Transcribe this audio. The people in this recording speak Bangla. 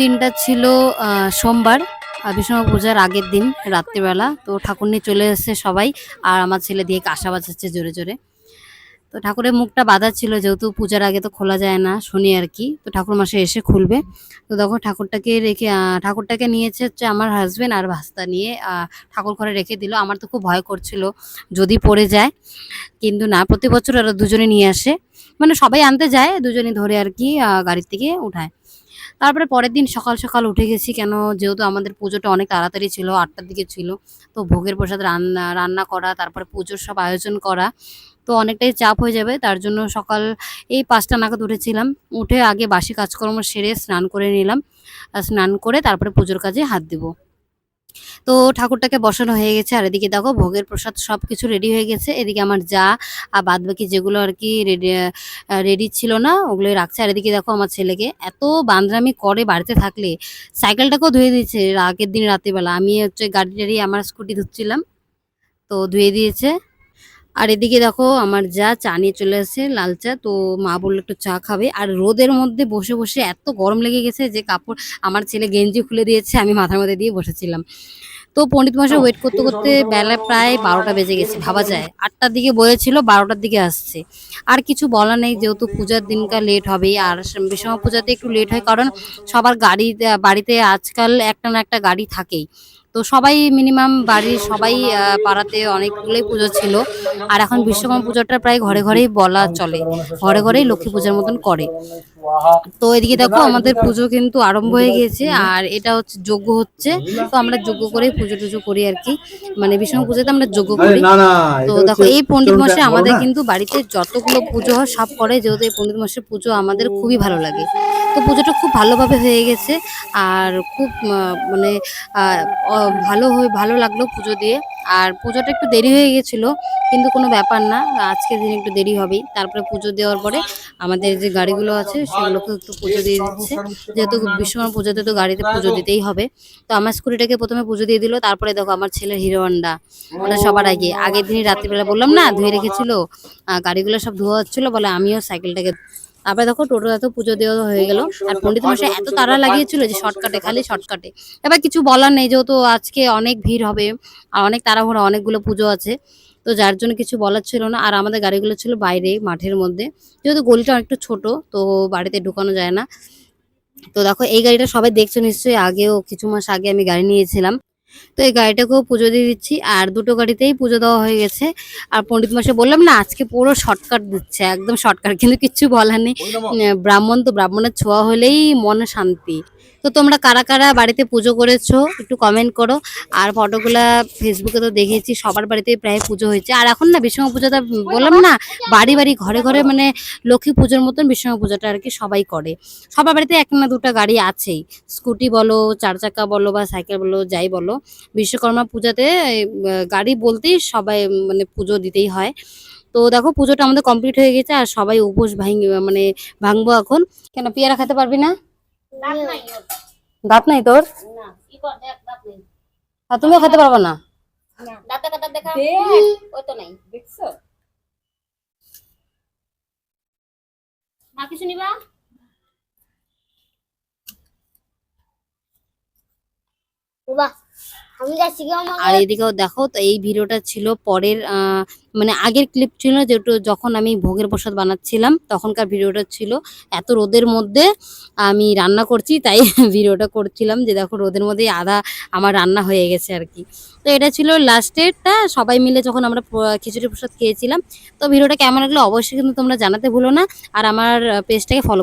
দিনটা ছিল সোমবার। বিশ্বকর্মা পূজার আগের দিন, রাত্রিবেলা। তো ঠাকুর নিয়ে চলে এসেছে সবাই, আর আমার ছেলে দিয়ে কাঁসা বাজাচ্ছে জোরে জোরে। তো ঠাকুরের মুখটা বাঁধা ছিল, যেহেতু পূজার আগে তো খোলা যায় না, শুনি আর কি। তো ঠাকুর মাসে এসে খুলবে। তো দেখো ঠাকুরটাকে রেখে ঠাকুরটাকে নিয়েছে হচ্ছে আমার হাজবেন্ড আর ভাস্তা নিয়ে ঠাকুর ঘরে রেখে দিল। আমার তো খুব ভয় করছিল, যদি পড়ে যায়। কিন্তু না, প্রতি বছর ওরা দুজনে নিয়ে আসে। মানে সবাই আনতে যায়, দুজনে ধরে আর কি গাড়ির থেকে উঠায়। তারপরে পরের দিন সকাল সকাল উঠে গেছি, কেন যেহেতু আমাদের পুজোটা অনেক তাড়াতাড়ি ছিল, আটটার দিকে ছিল, তো ভোগের প্রসাদ রান্না রান্না করা, তারপরে পুজোর সব আয়োজন করা, তো অনেকটাই চাপ হয়ে যাবে, তার জন্য সকাল এই পাঁচটা নাগাদ উঠেছিলাম, উঠে আগে বাসি কাজকর্ম সেরে স্নান করে নিলাম স্নান করে তারপরে পুজোর কাজে হাত দিব। তো ঠাকুরটাকে বসানো হয়ে গেছে, আর এদিকে দেখো ভোগের প্রসাদ সব কিছু রেডি হয়ে গেছে। এদিকে আমার যা আর বাদ বাকি যেগুলো আর কি রেডি রেডি ছিল না, ওগুলোই রাখছে। আর এদিকে দেখো আমার ছেলেকে এত বান্দরামি করে বাড়িতে থাকলে সাইকেলটাকেও ধুয়ে দিয়েছে আগের দিন রাত্রিবেলা। আমি হচ্ছে গাড়ি টাড়ি আমার স্কুটি ধুচ্ছিলাম, তো ধুয়ে দিয়েছে। আর এদিকে দেখো আমার যা চা নিয়ে চলে আসছে লাল চা, তো মা বলল একটু চা খাবে। আর রোদের মধ্যে বসে বসে এত গরম লেগে গেছে যে কাপড় আমার ছেলে গেঞ্জি খুলে দিয়েছে, আমি মাথার মধ্যে দিয়ে বসেছিলাম। তো পণ্ডিত মশাই ওয়েট করতে করতে বেলা প্রায় বারোটা বেজে গেছে, ভাবা যায়। আটটার দিকে বলেছিল বারোটার দিকে আসছে। আর কিছু বলা নেই, যেহেতু পূজার দিনকার লেট হবে আর বিশ্বকর্মা পূজাতে একটু লেট হয়, কারণ সবার গাড়ি বাড়িতে আজকাল একটা না একটা গাড়ি থাকেই। তো সবাই মিনিমাম বাড়ির সবাই পাড়াতে অনেকগুলোই পুজো ছিল। আর এখন বিশ্বকর্মা পুজোটা প্রায় ঘরে ঘরেই বলা চলে। ঘরে ঘরেই লক্ষ্মী পূজার মতন করে। তো এদিকে দেখো আমাদের পুজো কিন্তু আরম্ভ হয়ে গিয়েছে। আর এটা হচ্ছে যজ্ঞ হচ্ছে। তো আমরা যজ্ঞ করে পুজো টুজো করি আর কি। মানে বিষ্ণু পুজোতে আমরা যজ্ঞ করি। তো দেখো এই পণ্ডিত মশাই চরণটা আমাদের কিন্তু বাড়িতে যতগুলো পুজো হয় সব করে। যেহেতু এই পণ্ডিত মশাই পুজো আমাদের খুবই ভালো লাগে। তো পুজোটা খুব ভালোভাবে হয়ে গেছে। আর খুব মানে ভালো হয়ে, ভালো লাগল পুজো দিয়ে। আর পুজোটা একটু দেরি হয়ে গেছিল, কিন্তু কোনো ব্যাপার না, আজকের দিন একটু দেরি হবেই। তারপরে পুজো দেওয়ার পরে আমাদের যে গাড়িগুলো আছে, সেগুলোকে একটু পুজো দিয়ে দিচ্ছে। যেহেতু বিশ্বকর্মা পুজোতে তো গাড়িতে পুজো দিতেই হবে। তো আমার স্কুটিটাকে প্রথমে পুজো দিয়ে দিল, তারপরে দেখো আমার ছেলের হিরো হন্ডা। ওটা সবার আগে। আগের দিনই রাত্রিবেলা বললাম, না, ধুয়ে রেখেছিল। গাড়িগুলো সব ধোয়া হচ্ছিল, বলে আমিও সাইকেলটাকে তারপরে দেখো টোটো এত পুজো দেওয়া হয়ে গেল। আর পণ্ডিত মশাই এত তাড়া লাগিয়েছিল যে শর্টকাটে খালি শর্টকাটে এবার কিছু বলার নেই যেহেতু আজকে অনেক ভিড় হবে আর অনেক তাড়াহুড়া অনেকগুলো পুজো আছে তো যার জন্য কিছু বলার ছিল না। আর আমাদের গাড়িগুলো ছিল বাইরে মাঠের মধ্যে। যেহেতু গলিটা অনেকটা ছোট তো বাড়িতে ঢুকানো যায় না। তো দেখো এই গাড়িটা সবাই দেখছ নিশ্চয়ই। আগেও কিছু মাস আগে আমি গাড়ি নিয়েছিলাম। তো এই গাড়িটাকেও পুজো দিয়ে দিচ্ছি। আর দুটো গাড়িতেই পুজো দেওয়া হয়ে গেছে। আর পণ্ডিত মাসে বললাম না আজকে পুরো শর্টকাট দিচ্ছে একদম শর্টকাট কিন্তু কিচ্ছু বলার নেই। ব্রাহ্মণ তো ব্রাহ্মণের ছোঁয়া হলেই মনে শান্তি। তো তোমরা কারা কারা বাড়িতে পুজো করেছ একটু কমেন্ট করো। আর ফটোগুলা ফেসবুকে তো দেখেছি সবার বাড়িতে প্রায় পুজো হয়েছে। আর এখন না বিশ্বকর্মা পুজোটা বললাম না, বাড়ি বাড়ি, ঘরে ঘরে মানে লক্ষ্মী পুজোর মতন বিশ্বকর্মা পুজোটা আর কি সবাই করে। সবার বাড়িতে এক না দুটো গাড়ি আছেই। স্কুটি বলো, চার চাকা বলো বা সাইকেল বলো, যাই বলো। বিশ্বকর্মা পূজাতে গাড়ি বলতেই সবাই মানে পুজো দিতেই হয়। তো দেখো পুজোটা আমাদের কমপ্লিট হয়ে গেছে, আর সবাই উপোস ভাঙ মানে ভাঙবো এখন। কেন, পেয়ারা খেতে পারবি না? দাঁত নাই তোর? আর তুমিও খেতে পারব না? দাঁতে কাটা দেখা। ওই তো নাই। দেখছ? মা কিছু নিবা? বাহ। আর এদিকেও দেখো তো এই ভিডিওটা ছিল পরের মানে আগের ক্লিপ ছিল যেহেতু যখন আমি ভোগের প্রসাদ বানাচ্ছিলাম তখনকার ভিডিওটা ছিল। এত রোদের মধ্যে আমি রান্না করছি তাই ভিডিওটা করছিলাম যে দেখো রোদের মধ্যে আধা আমার রান্না হয়ে গেছে আর কি। তো এটা ছিল লাস্টেরটা সবাই মিলে যখন আমরা খিচুড়ি প্রসাদ খেয়েছিলাম তো ভিডিওটা কেমন লাগল অবশ্যই কিন্তু তোমরা জানাতে ভুলো না। আর আমার পেজটাকে ফলো